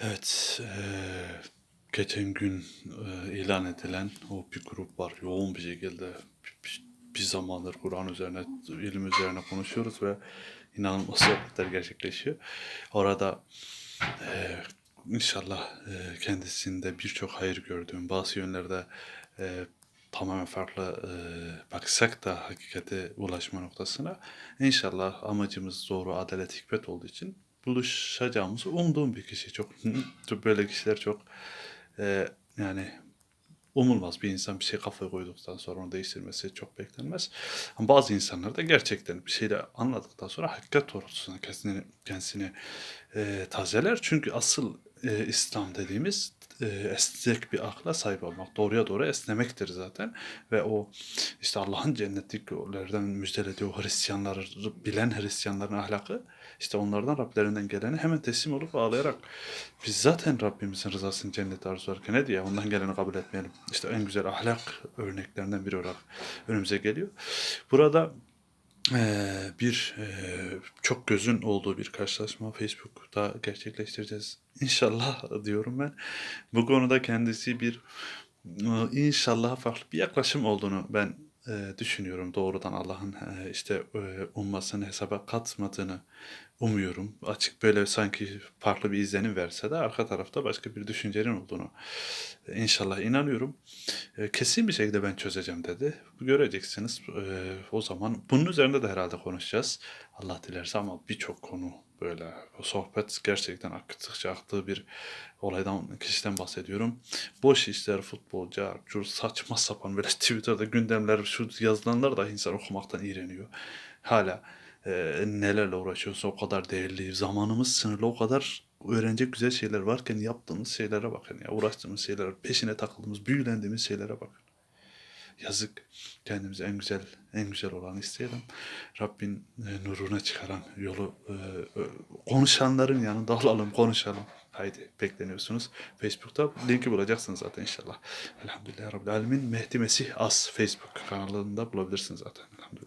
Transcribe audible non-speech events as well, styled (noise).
Evet, eee, geçen gün eee, ilan edilen o bir grup var. Yoğun bir şekilde bir, bir zamandır Kur'an üzerine, ilim üzerine konuşuyoruz ve inanılmaz sohbetler gerçekleşiyor. Orada eee, inşallah eee, kendisinde birçok hayır gördüğüm, bazı yönlerde eee, tamamen farklı eee, baksak da hakikate ulaşma noktasına inşallah amacımız doğru adalet hikmet olduğu için buluşacağımızı umduğum bir kişi. Çok (laughs) böyle kişiler çok eee, yani umulmaz bir insan bir şey kafaya koyduktan sonra onu değiştirmesi çok beklenmez. Ama bazı insanlar da gerçekten bir şeyle anladıktan sonra hakikat doğrultusunda kendisini, kendisini eee, tazeler. Çünkü asıl eee, İslam dediğimiz esnek bir akla sahip olmak. Doğruya doğru esnemektir zaten. Ve o işte Allah'ın cennetliklerden müjdelediği o Hristiyanları bilen Hristiyanların ahlakı işte onlardan Rablerinden geleni hemen teslim olup ağlayarak biz zaten Rabbimizin rızasını cennete arzularken ne diye ondan geleni kabul etmeyelim. İşte en güzel ahlak örneklerinden biri olarak önümüze geliyor. Burada eee, bir eee, çok gözün olduğu bir karşılaşma Facebook'ta gerçekleştireceğiz. İnşallah diyorum ben. Bu konuda kendisi bir ıı, inşallah farklı bir yaklaşım olduğunu ben eee, düşünüyorum. Doğrudan Allah'ın eee, işte eee, ummasını hesaba katmadığını umuyorum. Açık böyle sanki farklı bir izlenim verse de arka tarafta başka bir düşüncenin olduğunu e, inşallah inanıyorum. E, kesin bir şekilde ben çözeceğim dedi. Göreceksiniz. E, o zaman bunun üzerinde de herhalde konuşacağız. Allah dilerse ama birçok konu böyle sohbet gerçekten aktıkça aktığı bir olaydan kişiden bahsediyorum. Boş işler, futbol, carcur, saçma sapan böyle (laughs) Twitter'da gündemler, şu yazılanlar da insan okumaktan iğreniyor. Hala e, nelerle uğraşıyorsa o kadar değerli. Zamanımız sınırlı o kadar öğrenecek güzel şeyler varken yaptığımız şeylere bakın ya. Uğraştığımız şeylere, peşine takıldığımız, büyülendiğimiz şeylere bakın. Yazık. Kendimize en güzel, en güzel olanı isteyelim. Rabbin e, nuruna çıkaran yolu e, e, konuşanların yanında olalım, konuşalım. Haydi bekleniyorsunuz. Facebook'ta linki bulacaksınız zaten inşallah. Elhamdülillah Rabbil Alemin. Mehdi Mesih As Facebook kanalında bulabilirsiniz zaten. Elhamdülillah.